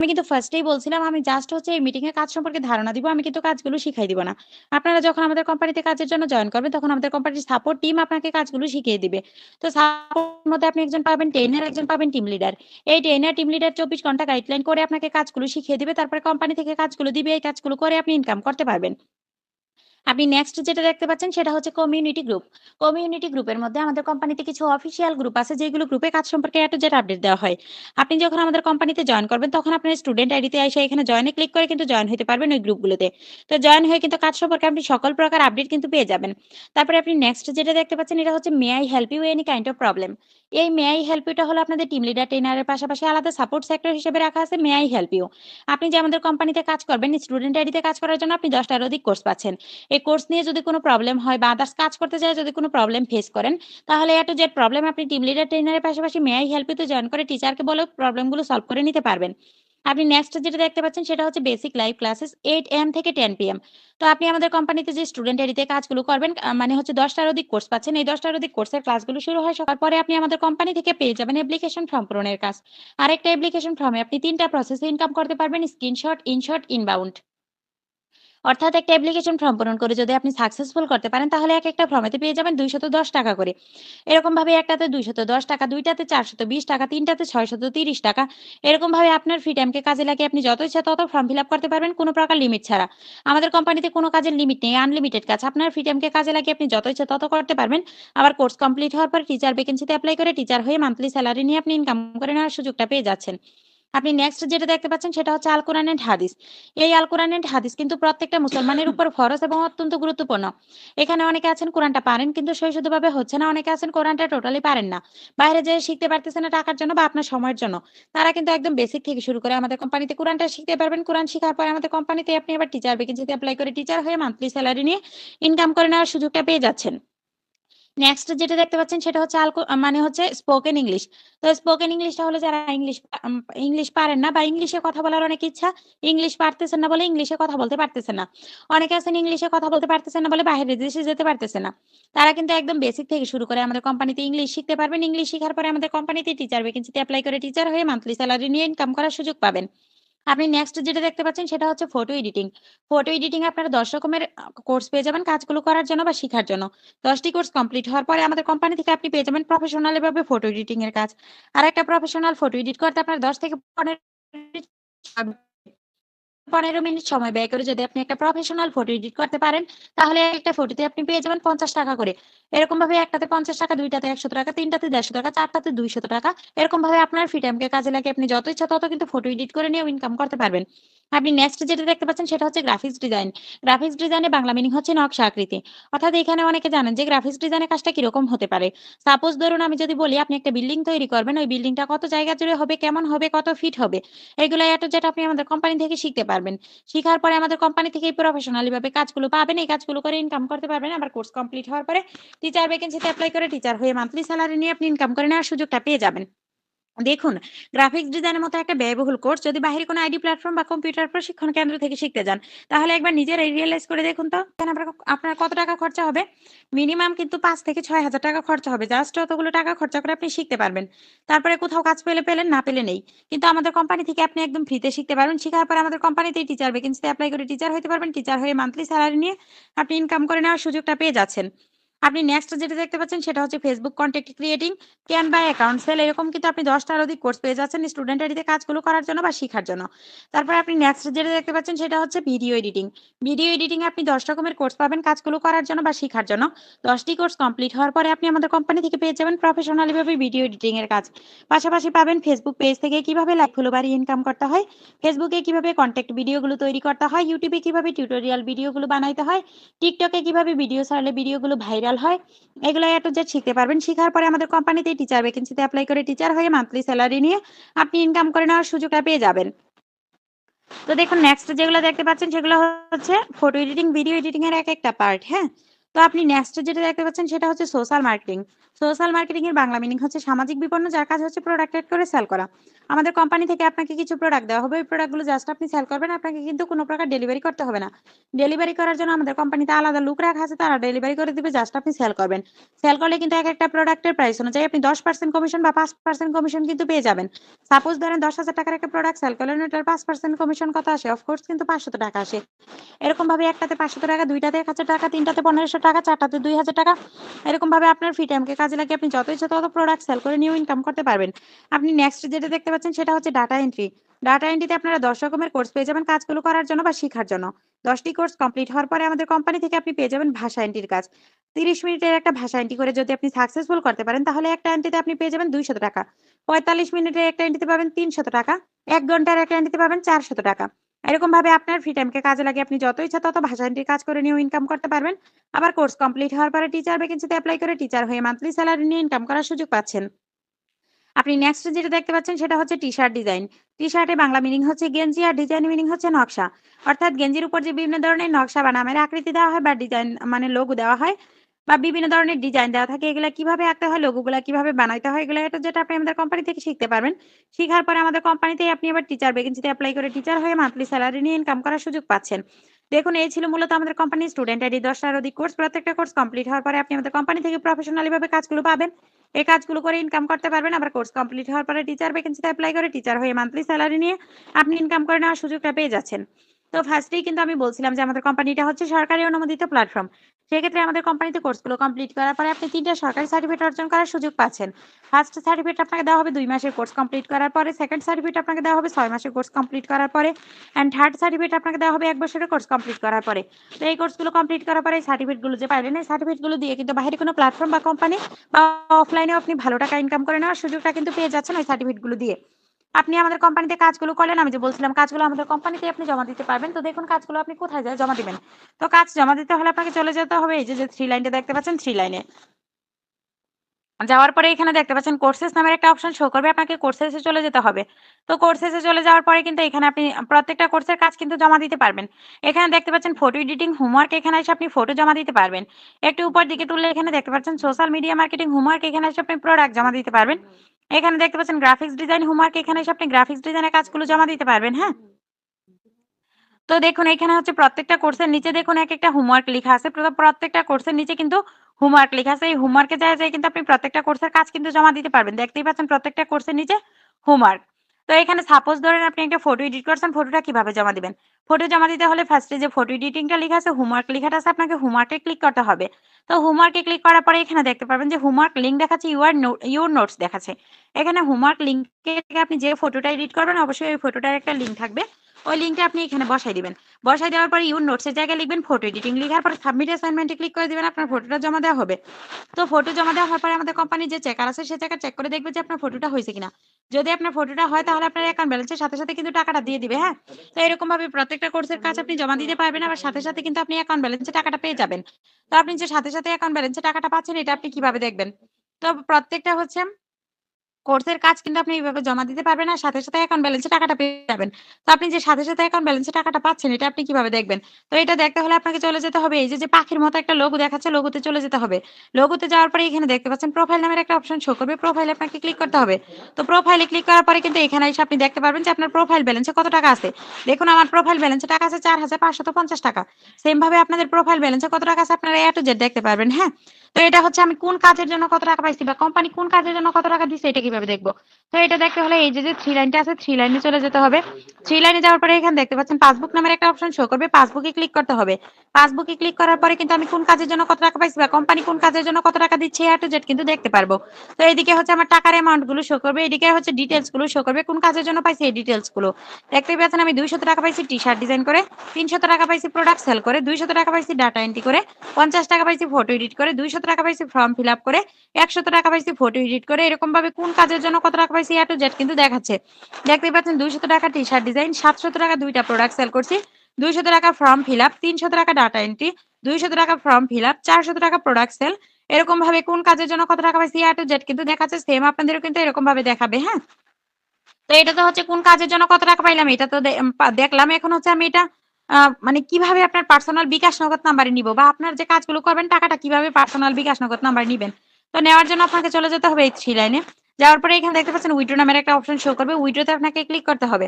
আমি কিন্তু ফার্স্টেই বলছিলাম আমি জাস্ট হচ্ছে এই মিটিং এর কাজ সম্পর্কে ধারণা দিব। আমি কিন্তু কাজগুলো শিখাই দিব না। আপনারা যখন আমাদের কোম্পানিতে কাজের জন্য জয়েন করবেন তখন আমাদের কোম্পানির সাপোর্ট টিম আপনাকে কাজগুলো শিখিয়ে দিবে। তো সাপোর্ট মধ্যে আপনি একজন পাবেন ট্রেনার, একজন পাবেন টিম লিডার। এই ট্রেনার, টিম লিডার ২৪ ঘণ্টা গাইডলাইন করে আপনাকে কাজগুলো শিখিয়ে দিবে। তারপরে কোম্পানি থেকে কাজগুলো দিবে। এই কাজগুলো করে আপনি ইনকাম করতে পারবেন। আপনি নেক্সট যেটা দেখতে পাচ্ছেন সেটা হচ্ছে কমিউনিটি গ্রুপ। কমিউনিটি গ্রুপের মধ্যে আমাদের কোম্পানিতে কিছু অফিসিয়াল গ্রুপ আছে যেগুলো গ্রুপে কাজ সম্পর্কে এ টু জেড আপডেট দেওয়া হয়। আপনি যখন আমাদের কোম্পানিতে জয়েন করবেন তখন আপনার স্টুডেন্ট আইডিতে এসে এখানে জয়েনে ক্লিক করে কিন্তু জয়েন হইতে পারবেন ওই গ্রুপগুলোতে। তো জয়েন হয়ে কিন্তু কাজ সম্পর্কে আপনি সকল প্রকার আপডেট কিন্তু পেয়ে যাবেন। তারপরে আপনি নেক্সট যেটা দেখতে পাচ্ছেন এটা হচ্ছে may I help you any kind of problem. এই মে আই হেল্প ইউটা হলো আপনাদের টিম লিডার, ট্রেনারের পাশাপাশি আলাদা সাপোর্ট সেক্টর হিসেবে রাখা আছে মে আই হেল্প ইউ। আপনি যে আমাদের কোম্পানিতে কাজ করবেন স্টুডেন্ট আইডিতে কাজ করার জন্য আপনি দশটার অধিক কোর্স পাচ্ছেন। এই কোর্স নিয়ে যদি কোনো প্রবলেম হয় বা আদার্স কাজ করতে যেয়ে যদি কোনো প্রবলেম ফেস করেন তাহলে এ টু জেড প্রবলেম আপনি টিম লিডার, ট্রেনারের পাশাপাশি may I help you join করে টিচারকে বলেও প্রবলেমগুলো সলভ করে নিতে পারবেন। আপনি নেক্সট যেটা দেখতে পাচ্ছেন সেটা হচ্ছে basic live classes eight AM থেকে 10 পিএম। তো আপনি আমাদের কোম্পানিতে যে স্টুডেন্ট আইডিতে কাজগুলো করবেন মানে হচ্ছে দশটার অধিক কোর্স পাচ্ছেন। এই দশটার অধিক কোর্সের ক্লাসগুলো শুরু হয় সকাল পরে আপনি আমাদের কোম্পানি থেকে পেয়ে যাবেন অ্যাপ্লিকেশন ফর্ম পূরণের কাজ। আরেকটা অ্যাপ্লিকেশন ফর্মে আপনি ৩ টা প্রসেসে ইনকাম করতে পারবেন স্ক্রিনশট, ইনশট, ইনবাউন্ড। অর্থাৎ একটা অ্যাপ্লিকেশন ফর্ম পূরণ করে যদি আপনি সাকসেসফুল করতে পারেন তাহলে একেকটা ফর্মেতে পেয়ে যাবেন ২১০ টাকা করে। এরকম ভাবে একটাতে ২১০ টাকা, দুইটাতে ৪২০ টাকা, তিনটাতে ৬৩০ টাকা। এরকম ভাবে আপনার ফ্রি টাইমকে কাজে লাগিয়ে আপনি যত ইচ্ছা তত ফর্ম ফিল আপ করতে পারবেন কোনো প্রকার লিমিট ছাড়া। আমাদের কোম্পানিতে কোনো কাজের লিমিট নেই, আনলিমিটেড কাজ। আপনার ফ্রি টাইমকে কাজে লাগিয়ে আপনি যত ইচ্ছা তত করতে পারবেন। আবার কোর্স কমপ্লিট হওয়ার পর টিচার ভ্যাকেন্সিতে এপ্লাই করে টিচার হয়ে মান্থলি স্যালারি নিয়ে আপনি ইনকাম করে নেওয়ার সুযোগটা পেয়ে যাচ্ছেন। আপনি নেক্সট যেটা দেখতে পাচ্ছেন সেটা হচ্ছে আল কোরআন এন্ড হাদিস। এই আল কোরআন এন্ড হাদিস কিন্তু প্রত্যেকটা মুসলমানের উপর ফরজ এবং অত্যন্ত গুরুত্বপূর্ণ। এখানে অনেকে আছেন কোরআনটা পারেন, কিন্তু সহিষ্ণুভাবে হচ্ছে না। অনেকে আছেন কোরআনটা টোটালি পারেন না। বাইরে যেয়ে শিখতে পারতেছে না টাকার জন্য বা আপনার সময়ের জন্য। তারা কিন্তু একদম বেসিক থেকে শুরু করে আমাদের কোম্পানিতে কোরআনটা শিখতে পারবেন। কোরআন শিখার পরে আমাদের কোম্পানিতে আপনি আবার টিচার ভ্যাকেন্সিতে এপ্লাই করে টিচার হয়ে মান্থলি স্যালারি নিয়ে ইনকাম করে নেওয়ার সুযোগটা পেয়ে যাচ্ছেন। নেক্সট যেটা দেখতে পাচ্ছেন সেটা হচ্ছে মানে হচ্ছে স্পোকেন ইংলিশ। তো স্পোকেন ইংলিশটা হলো যারা ইংলিশ ইংলিশ পারেন না বা ইংলিশে কথা বলার অনেক ইচ্ছা, ইংলিশ পারতেছেন না বলে ইংলিশে কথা বলতে পারতেছেন না। অনেকে আছেন ইংলিশে কথা বলতে পারতেছেন না বলে বাইরের দেশে যেতে পারতেছে না। তারা কিন্তু একদম বেসিক থেকে শুরু করে আমাদের কোম্পানিতে ইংলিশ শিখতে পারবেন। ইংলিশ শিখার পরে আমাদের কোম্পানিতে টিচার ভ্যাকেন্সিতে এপ্লাই করে টিচার হয়ে মান্থলি স্যালারি নিয়ে ইনকাম করার সুযোগ পাবেন। আপনি নেক্সট যেটা দেখতে পাচ্ছেন সেটা হচ্ছে ফটো এডিটিং। ফটো এডিটিং আপনারা ১০ রকমের কোর্স পেয়ে যাবেন কাজগুলো করার জন্য বা শেখার জন্য। দশটি কোর্স কমপ্লিট হওয়ার পরে আমাদের কোম্পানি থেকে আপনি পেয়ে যাবেন প্রফেশনাল ভাবে ফটো এডিটিং এর কাজ। আর একটা প্রফেশনাল ফটো এডিট করতে আপনার ১০ থেকে ১৫ ১৫ মিনিট সময় ব্যয় করে যদি আপনি একটা প্রফেশনাল ফটো এডিট করতে পারেন তাহলে একটা ফটোতে আপনি পেয়ে যাবেন ৫০ টাকা করে। এরকমভাবে একটাতে ৫০ টাকা, দুইটাতে ১০০ টাকা, তিনটাতে ১৫০ টাকা, চারটাতে ২০০ টাকা। এরকমভাবে আপনার ফ্রি টাইমকে কাজে লাগিয়ে আপনি যত ইচ্ছা তত কিন্তু ফটো এডিট করে নিয়েও ইনকাম করতে পারবেন। আপনি নেক্সট যেটা দেখতে পাচ্ছেন সেটা হচ্ছে গ্রাফিক্স ডিজাইন। গ্রাফিক্স ডিজাইনের বাংলা মিনিং হচ্ছে নকশা আকৃতি। অর্থাৎ এখানে অনেকে জানেন যে গ্রাফিক্স ডিজাইনের কাজটা কীরকম হতে পারে। সাপোজ ধরুন আমি যদি বলি আপনি একটা বিল্ডিং তৈরি করবেন, ওই বিল্ডিংটা কত জায়গা জুড়ে হবে, কেমন হবে, কত ফিট হবে। এগুলো এ যেটা আপনি আমাদের কোম্পানি থেকে শিখতে পারবেন। শিখার পরে আমাদের কোম্পানি থেকে প্রফেশনালি ভাবে কাজগুলো পাবেন। এই কাজগুলো করে ইনকাম করতে পারবেন। আবার কোর্স কমপ্লিট হওয়ার পরে টিচার ভ্যাকেন্সিতে অ্যাপ্লাই করে টিচার হয়ে মান্থলি স্যালারি নিয়ে আপনি ইনকাম করে নেওয়ার সুযোগটা পেয়ে যাবেন। দেখুন, গ্রাফিক্স ডিজাইনের মতো একটা ব্যয়বহুল কোর্স যদি বাহিরে কোনো আইডি প্ল্যাটফর্ম বা কম্পিউটার প্রশিক্ষণ কেন্দ্র থেকে শিখতে যান, তাহলে একবার নিজেরাই রিয়ালাইজ করে দেখুন তো আপনার কত টাকা খরচা হবে? মিনিমাম কিন্তু ৫ থেকে ৬,০০০ টাকা খরচা হবে। জাস্ট অতগুলো টাকা খরচা করে আপনি শিখতে পারবেন। তারপরে কোথাও কাজ পেলে পেলেন, না পেলে নেই। কিন্তু আমাদের কোম্পানি থেকে আপনি একদম ফ্রিতে শিখতে পারবেন। শিখার পরে আমাদের কোম্পানিতেই টিচার ভ্যাকেন্সিতে এপ্লাই করে টিচার হইতে পারবেন। টিচার হয়ে মান্থলি স্যালারি নিয়ে আপনি ইনকাম করে নেওয়ার সুযোগটা পেয়ে যাচ্ছেন। আপনি নেক্সট যেটা দেখতে পাচ্ছেন সেটা হচ্ছে Facebook content creating, Canva account sell এরকম কিন্তু আপনি ১০ টার অধিক কোর্স পেয়ে যাচ্ছেন স্টুডেন্ট আইডিতে কাজগুলো করার জন্য বা শিখার জন্য। তারপরে আপনি নেক্সট যেটা দেখতে পাচ্ছেন সেটা হচ্ছে ভিডিও এডিটিং। ভিডিও এডিটিং আপনি ১০ রকমের কোর্স পাবেন কাজগুলো করার জন্য বা শিখার জন্য। দশটি কোর্স কমপ্লিট হওয়ার পরে আপনি আমাদের কোম্পানি থেকে পেয়ে যাবেন প্রফেশনালি ভাবে ভিডিও এডিটিং এর কাজ। পাশাপাশি পাবেন ফেসবুক পেজ থেকে কীভাবে লাইভ ফলো বাড়িয়ে ইনকাম করতে হয়, ফেসবুকে কীভাবে কনটেন্ট ভিডিওগুলো তৈরি করতে হয়, ইউটিউবে কীভাবে টিউটোরিয়াল ভিডিওগুলো বানাইতে হয়, টিকটকে কীভাবে ভিডিও ছাড়লে ভিডিওগুলো ভাইরাল হয়। এগুলো এ টু জেড শিখতে পারবেন। শিখার পরে আমাদের কোম্পানিতেই টিচার ভ্যাকেন্সিতে অ্যাপ্লাই করে টিচার হয়ে মান্থলি স্যালারি নিয়ে আপনি ইনকাম করে নেওয়ার সুযোগটা পেয়ে যাবেন। তো দেখুন নেক্সট যেগুলো দেখতে পাচ্ছেন সেগুলো হচ্ছে ফটো এডিটিং, ভিডিও এডিটিং এর এক একটা পার্ট, হ্যাঁ? তো আপনি নেক্সট যেটা দেখতে পাচ্ছেন সেটা হচ্ছে সোশ্যাল মার্কেটিং। সোশ্যাল মার্কেটিং এর বাংলা মিনিং হচ্ছে সামাজিক বিপণন যার কাজ হচ্ছে প্রোডাক্ট এড করে সেল করা। আমাদের কোম্পানি থেকে আপনাকে কিছু প্রোডাক্ট দেওয়া হবে। ওই প্রোডাক্টগুলো জাস্ট আপনি সেল করবেন। আপনাকে কিন্তু কোন প্রকার ডেলিভারি করতে হবে না। ডেলিভারি করার জন্য আমাদের কোম্পানিতে আলাদা লোক রাখা আছে তারা ডেলিভারি করে দিবে জাস্ট আপনি সেল করবেন। সেল করলে কিন্তু একেকটা প্রোডাক্টের প্রাইস অনুযায়ী আপনি 10% কমিশন বা 5% কমিশন কিন্তু পেয়ে যাবেন। সাপোজ ধরেন দশ হাজার টাকার একটা প্রোডাক্ট সেল করলেন ওটার 5% কমিশন কত আসে? অফ কোর্স কিন্তু ৳৫০০ টাকা আসে। এরকম ভাবে একটাতে ৳৫০০ টাকা, দুইটাতে ৳১,০০০ টাকা, তিনটাতে পনেরোশো টাকা, চারটাতে ৳২,০০০ টাকা। এরকম ভাবে আপনার ফ্রি টাইমকে কাজে লাগিয়ে আপনি যত ইচ্ছা তত প্রোডাক্ট সেল করে নিয়েও ইনকাম করতে পারবেন। আপনি নেক্সট যেটা দেখতে পাচ্ছেন সেটা হচ্ছে ডাটা এন্ট্রি। ডাটা এন্ট্রিতে আপনারা ১০ রকমের কোর্স পেয়ে যাবেন কাজগুলো করার জন্য বা শিখার জন্য। ১০ টি কোর্স কমপ্লিট হওয়ার পরে আমাদের কোম্পানি থেকে আপনি পেয়ে যাবেন ভাষা এন্ট্রির কাজ। ৩০ মিনিটের একটা ভাষা এন্ট্রি করে যদি আপনি সাকসেসফুল করতে পারেন, তাহলে একটা এন্ট্রিতে আপনি পেয়ে যাবেন দুইশত টাকা। ৪৫ মিনিটের একটা এন্ট্রিতে পাবেন ৳৩০০ টাকা। এক ঘণ্টার একটা এন্ট্রিতে পাবেন চারশত টাকা। এরকম ভাবে আপনার ফ্রি টাইমকে কাজে লাগিয়ে আপনি যত ইচ্ছা তত ভাষা এন্ট্রির কাজ করে নিয়েও ইনকাম করতে পারবেন। আবার কোর্স কমপ্লিট হওয়ার পরে টিচার ভ্যাকেন্সিতে এপ্লাই করে টিচার হয়ে মান্থলি সেলারি নিয়ে ইনকাম করার সুযোগ পাচ্ছেন। আপনি নেক্সট যেটা দেখতে পাচ্ছেন সেটা হচ্ছে টি-শার্ট ডিজাইন। টি-শার্টের বাংলা মিনিং হচ্ছে গেঞ্জি আর ডিজাইন মিনিং হচ্ছে নকশা। অর্থাৎ গেঞ্জির উপর যে বিভিন্ন ধরনের নকশা বা নামের আকৃতি দেওয়া হয় বা ডিজাইন মানে লোগো দেওয়া হয় বা বিভিন্ন ধরনের ডিজাইন দেওয়া থাকে এগুলা কীভাবে আঁকতে হয়, লোগোগুলা কীভাবে বানাইতে হয় এগুলো এটা যেটা আপনি আমাদের কোম্পানি থেকে শিখতে পারবেন। শিখার পরে আমাদের কোম্পানিতেই আপনি আবার টিচার ভ্যাকেন্সিতে অ্যাপ্লাই করে টিচার হয়ে মান্থলি স্যালারি নিয়ে ইনকাম করার সুযোগ পাচ্ছেন। দেখুন এই ছিল মূলত আমাদের কোম্পানির স্টুডেন্ট আইডি দশটার অধিক কোর্স। প্রত্যেকটা কোর্স কমপ্লিট হওয়ার পরে আপনি আমাদের কোম্পানি থেকে প্রফেশনালি ভাবে কাজগুলো পাবেন। এই কাজগুলো করে ইনকাম করতে পারবেন। আবার কোর্স কমপ্লিট হওয়ার পরে টিচার ভ্যাকেন্সিতে এপ্লাই করে টিচার হয়ে মান্থলি স্যালারি নিয়ে আপনি ইনকাম করে নেওয়ার সুযোগটা পেয়ে যাচ্ছেন। তো ফার্স্টেই কিন্তু আমি বলছিলাম যে আমাদের কোম্পানিটা হচ্ছে সরকারি অনুমোদিত প্ল্যাটফর্ম। সেক্ষেত্রে আমাদের কোম্পানিতে কোর্সগুলো কমপ্লিট করার পরে আপনি ৩ টা সরকারি সার্টিফিকেট অর্জন করার সুযোগ পাচ্ছেন। ফার্স্ট সার্টিফিকেট আপনাকে দেওয়া হবে দুই মাসের কোর্স কমপ্লিট করার পরে, সেকেন্ড সার্টিফিকেট আপনাকে দেওয়া হবে ছয় মাসের কোর্স কমপ্লিট করার পরে অ্যান্ড থার্ড সার্টিফিকেট আপনাকে দেওয়া হবে এক বছরের কোর্স কমপ্লিট করার পরে। তো এই কোর্সগুলো কমপ্লিট করার পরে সার্টিফিকেটগুলো যে পাইলেন এই সার্টিফিকেটগুলো দিয়ে কিন্তু বাইরে কোনো প্ল্যাটফর্ম বা কোম্পানি বা অফলাইনেও আপনি ভালো টাকা ইনকাম করে নেওয়ার সুযোগটা কিন্তু পেয়ে যাচ্ছেন ওই সার্টিফিকেটগুলো দিয়ে। আপনি আমাদের কোম্পানিতে কাজগুলো করলেন আমি যে বলছিলাম কাজগুলো আমাদের কোম্পানিতে আপনি জমা দিতে পারবেন। তো দেখুন কাজগুলো আপনি কোথায় যায় জমা দিবেন। তো কাজ জমা দিতে হলে আপনাকে চলে যেতে হবে এই যে, থ্রি লাইনটা দেখতে পাচ্ছেন থ্রি লাইনে। যাওয়ার পরে এখানে দেখতে পাচ্ছেন কোর্সেস নামের একটা অপশন শো করবে। আপনাকে কোর্সেস চলে যেতে হবে। তো কোর্সেস চলে যাওয়ার পরে কিন্তু এখানে আপনি প্রত্যেকটা কোর্সের কাজ কিন্তু জমা দিতে পারবেন। এখানে দেখতে পাচ্ছেন ফটো এডিটিং, হোমওয়ার্ক এখানে এসে আপনি ফটো জমা দিতে পারবেন। একটু উপর দিকে তুললে এখানে দেখতে পাচ্ছেন সোশ্যাল মিডিয়া মার্কেটিং হোমওয়ার্ক এখানে এসে আপনি প্রোডাক্ট জমা দিতে পারবেন। এখানে দেখতে পাচ্ছেন গ্রাফিক্স ডিজাইন হোমওয়ার্ক এখানে এসে আপনি গ্রাফিক্স ডিজাইনের কাজগুলো জমা দিতে পারবেন, হ্যাঁ? তো দেখুন এখানে হচ্ছে প্রত্যেকটা কোর্সের নিচে দেখুন এক একটা হোমওয়ার্ক লেখা আছে। প্রত্যেকটা কোর্সের নিচে কিন্তু হোমওয়ার্ক লেখা আছে। এই হোমওয়ার্কে যায় যায় কিন্তু আপনি প্রত্যেকটা কোর্সের কাজ কিন্তু জমা দিতে পারবেন। দেখতেই পাচ্ছেন প্রত্যেকটা কোর্সের নিচে হোমওয়ার্ক। তো এখানে সাপোজ ধরেন আপনি একটা ফটো এডিট করছেন, ফটোটা কীভাবে জমা দিবেন? ফটো জমা দিতে হলে ফার্স্ট যে ফটো এডিটিংটা লিখা আছে, হোমওয়ার্ক লেখাটা আছে আপনাকে হোমওয়ার্কে ক্লিক করতে হবে। তো হোমওয়ার্কে ক্লিক করার পরে এখানে দেখতে পারবেন যে হোমওয়ার্ক লিঙ্ক দেখাচ্ছে ইউর ইউর নোটস দেখাচ্ছে। এখানে হোমওয়ার্ক লিঙ্কে আপনি যে ফটোটা এডিট করবেন অবশ্যই ওই ফটোটার একটা লিঙ্ক থাকবে। ওই লিঙ্কটা আপনি এখানে বসাই দিবেন। বসাই দেওয়ার পরে ইউর নোটস এর জায়গায় লিখবেন ফটো এডিটিং। লিখার পরে সাবমিট অ্যাসাইনমেন্ট ক্লিক করে দিবেন আপনার ফটোটা জমা দেওয়া হবে। তো ফটো জমা দেওয়া হওয়ার পরে আমাদের কোম্পানির যে চেকার আছে সে চেকার চেক করে দেখবে যে আপনার ফটোটা হয়েছে কিনা। যদি আপনার ফটোটা হয় তাহলে আপনার অ্যাকাউন্ট ব্যালেন্সের সাথে, সাথে কিন্তু টাকাটা দিয়ে দিবে, হ্যাঁ? তো এরকম ভাবে প্রত্যেকটা কোর্সের কাজ আপনি জমা দিতে পারবেন আবার সাথে, সাথে কিন্তু আপনি অ্যাকাউন্ট ব্যালেন্সে টাকাটা পেয়ে যাবেন। তো আপনি যে সাথে, সাথে অ্যাকাউন্ট ব্যালেন্সে টাকাটা পাচ্ছেন এটা আপনি কীভাবে দেখবেন? তো প্রত্যেকটা হচ্ছে কোর্সের কাজ কিন্তু আপনি এইভাবে জমা দিতে পারবেন আর সাথে, সাথে অ্যাকাউন্ট ব্যালেন্সে টাকাটা পেয়ে যাবেন। তো আপনি যে সাথে, সাথে অ্যাকাউন্ট ব্যালেন্সে টাকাটা পাচ্ছেন এটা আপনি কীভাবে দেখবেন? তো এটা দেখতে হলে আপনাকে চলে যেতে হবে এই যে, পাখির মতো একটা লোগো দেখাচ্ছে লোগোতে চলে যেতে হবে। লোগোতে যাওয়ার পরে এখানে দেখতে পাচ্ছেন প্রোফাইল নামের একটা অপশন শো করবে। প্রোফাইলে আপনাকে ক্লিক করতে হবে। তো প্রোফাইলে ক্লিক করার পরে কিন্তু এখানে এসে আপনি দেখতে পারবেন যে আপনার প্রোফাইল ব্যালেন্সে কত টাকা আছে। দেখুন আমার প্রোফাইল ব্যালেন্সে টাকা আছে ৳৪৫৫০ টাকা। সেম ভাবে আপনাদের প্রোফাইল ব্যালেন্সে কত টাকা আছে আপনারা A to Z দেখতে পারবেন, হ্যাঁ? তো এটা হচ্ছে আমি কোন কাজের জন্য কত টাকা পাইছি বা কোম্পানি কোন কাজের জন্য কত টাকা দিছে এটা কীভাবে দেখব? তো এটা দেখতে হলে এই যে, 3 লাইনটা আছে 3 লাইনে চলে যেতে হবে। 3 লাইনে যাওয়ার পরে এখানে দেখতে পাচ্ছেন পাসবুক নামের একটা অপশন শো করবে। পাসবুকে ক্লিক করতে হবে। পাসবুকে ক্লিক করার পরে কিন্তু আমি কোন কাজের জন্য কত টাকা পাইছি বা কোম্পানি কোন কাজের জন্য কত টাকা দিচ্ছে A to Z কিন্তু দেখতে পারব। তো এইদিকে হচ্ছে আমার টাকার অ্যামাউন্টগুলো শো করবে। এদিকে হচ্ছে ডিটেলসগুলো শো করবে। কোন কাজের জন্য পাইছি এই ডিটেইলসগুলো। দেখতে পাচ্ছেন আমি দুইশত টাকা পাইছি টি-শার্ট ডিজাইন করে, ৳৩০০ টাকা পাইছি প্রোডাক্ট সেল করে, দুইশত টাকা পাইছি ডাটা এন্ট্রি করে, ৳৫০ টাকা পাইছি ফটো এডিট করে, ৳২০০ টাকা পাইছি ফর্ম ফিল আপ করে, ৳১০০ টাকা পাইছি ফটো এডিট করে। এরকম ভাবে কোন কাজের জন্য কত টাকা পাইছি A to Z কিন্তু দেখাচ্ছে। দেখতেই পাচ্ছেন ৳২০০ টাকা টি-শার্ট ডিজাইন, ৳৭০০ টাকা ২ টা প্রোডাক্ট সেল করছি, ৳২০০ টাকা ফর্ম ফিল আপ, ৳৩০০ টাকা ডাটা এন্ট্রি, ৳২০০ টাকা ফর্ম ফিল আপ, ৳৪০০ টাকা প্রোডাক্ট সেল। এরকম ভাবে কোন কাজের জন্য কত টাকা পাইছি A to Z কিন্তু দেখাচ্ছে। সেম আপনাদেরও কিন্তু এরকম ভাবে দেখাবে, হ্যাঁ? তো এটা তো হচ্ছে কোন কাজের জন্য কত টাকা পাইলাম এটা তো দেখলাম। এখন হচ্ছে আমি এটা মানে কীভাবে আপনার পার্সোনাল বিকাশ নগদ নাম্বারে নিব? বা আপনার যে কাজগুলো করবেন, টাকাটা কীভাবে পার্সোনাল বিকাশ নগদ নাম্বারে নিবেন। তো নেওয়ার জন্য আপনাকে চলে যেতে হবে এই থ্রি লাইনে যাওয়ার পরে এখানে দেখতে পাচ্ছেন উইড্রো নামের একটা অপশন শো করবে। উইড্রোতে আপনাকে ক্লিক করতে হবে।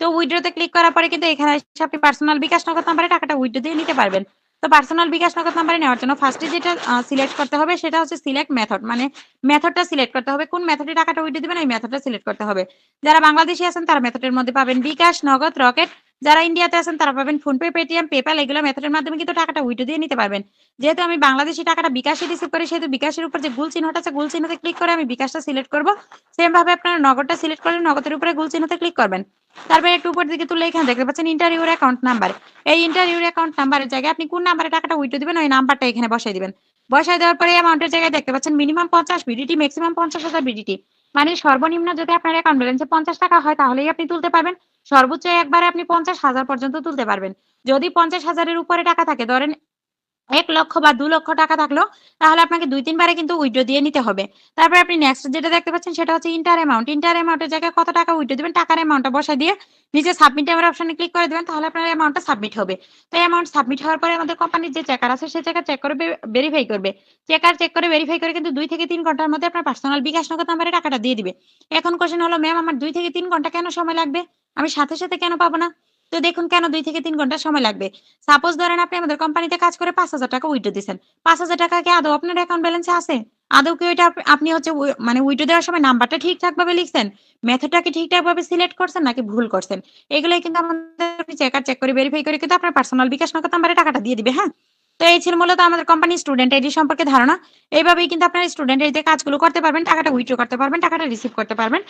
তো উইড্রোতে ক্লিক করার পরে কিন্তু এখানে আপনি পার্সোনাল বিকাশ নগদ নাম্বারে টাকাটা উইড্রো দিয়ে নিতে পারবেন। তো পার্সোনাল বিকাশ নগদ নাম্বারে নেওয়ার জন্য ফার্স্টে যেটা সিলেক্ট করতে হবে সেটা হচ্ছে সিলেক্ট মেথড মানে মেথডটা সিলেক্ট করতে হবে। কোন মেথডে টাকাটা উইড্রো দিবেন, ওই মেথডটা সিলেক্ট করতে হবে। যারা বাংলাদেশি আছেন, তারা মেথডের মধ্যে পাবেন বিকাশ নগদ রকেট যারা ইন্ডিয়াতে আছেন, তারা পাবেন ফোনপে পেটিএম পেপ্যাল এগুলো মেথডের মাধ্যমে কিন্তু টাকাটা উইড্রো দিয়ে নিতে পারবেন। যেহেতু আমি বাংলাদেশি টাকাটা বিকাশে রিসিভ করি, সেহেতু বিকাশের উপর যে গুল চিহ্নটা আছে, গুল চিহ্নতে ক্লিক করে আমি বিকাশটা সিলেক্ট করব। সেম ভাবে আপনারা নগদটা সিলেক্ট করলে নগদের উপরে গুল চিহ্নতে ক্লিক করবেন। তারপরে একটু উপর দিকে তুলে এখানে দেখতে পাচ্ছেন ইন্টারভিউর অ্যাকাউন্ট নাম্বার এই ইন্টারভিউর অ্যাকাউন্ট নাম্বারের জায়গায় আপনি কোন নাম্বারে টাকাটা উইড্রো দিবেন, ওই নাম্বারটা এখানে বসাই দিবেন। বসাই দেওয়ার পরে অ্যামাউন্টের জায়গায় দেখতে পাচ্ছেন মিনিমাম পঞ্চাশ বিডিটি ম্যাক্সিমাম পঞ্চাশ হাজার বিডিটি মানে সর্বনিম্ন যদি আপনার অ্যাকাউন্ট ব্যালেন্সে পঞ্চাশ টাকা হয়, তাহলেই আপনি তুলতে পারবেন। সর্বোচ্চ একবারে আপনি পঞ্চাশ হাজার পর্যন্ত তুলতে পারবেন। যদি পঞ্চাশ হাজারের উপরে টাকা থাকে, ধরেন এক লক্ষ বা দু লক্ষ টাকা থাকল, তাহলে আপনাকে দুই তিনবারে কিন্তু উইড্রো দিয়ে নিতে হবে। তারপরে আপনি নেক্সট যেটা দেখতে পাচ্ছেন, সেটা হচ্ছে ইন্টার অ্যামাউন্ট ইন্টার অ্যামাউন্টের জায়গায় কত টাকা উইড্রো দিবেন? টাকার অ্যামাউন্টটা বসা দিয়ে নিচে সাবমিট এর অপশনে ক্লিক করে দেবেন, তাহলে আপনার অ্যামাউন্টটা সাবমিট হবে। তো অ্যামাউন্ট সাবমিট হওয়ার পরে আমাদের কোম্পানির যে চেকার আছে সে চেকার চেক করে ভেরিফাই করবে। চেকার চেক করে ভেরিফাই করে কিন্তু দুই থেকে তিন ঘণ্টার মধ্যে আপনার পার্সোনাল বিকাশ নগদ নাম্বারে টাকাটা দিয়ে দিবে। এখন কোশ্চেন হলো ম্যাম আমার দুই থেকে তিন ঘণ্টা কেন সময় লাগবে? আমি সাথে সাথে কেন পাবো না? তো দেখুন কেন দুই থেকে তিন ঘণ্টা সময় লাগবে। সাপোজ ধরেন আপনি আমাদের কোম্পানিতে কাজ করে পাঁচ হাজার টাকা উইড্রো দিচ্ছেন পাঁচ হাজার টাকা কি আদৌ আপনার অ্যাকাউন্ট ব্যালেন্সে আছে? আদৌ কি ওইটা আপনি হচ্ছে মানে উইডো দেওয়ার সময় নাম্বারটা ঠিকঠাক ভাবে লিখছেন? মেথডটাকে ঠিকঠাক ভাবে সিলেক্ট করছেন নাকি ভুল করছেন? এগুলোই কিন্তু আমাদের চেকার চেক করে ভেরিফাই করে কিন্তু আপনার পার্সোনাল বিকাশ নগদ নাম্বারে টাকাটা দিয়ে দিবে হ্যাঁ? তো এই ছিল মূলত আমাদের কোম্পানি স্টুডেন্ট আইডি সম্পর্কে ধারণা। এইভাবেই কিন্তু আপনার স্টুডেন্ট আইডিতে কাজগুলো করতে পারবেন, টাকাটা উইথড্র করতে পারবেন, টাকাটা রিসিভ করতে পারবেন।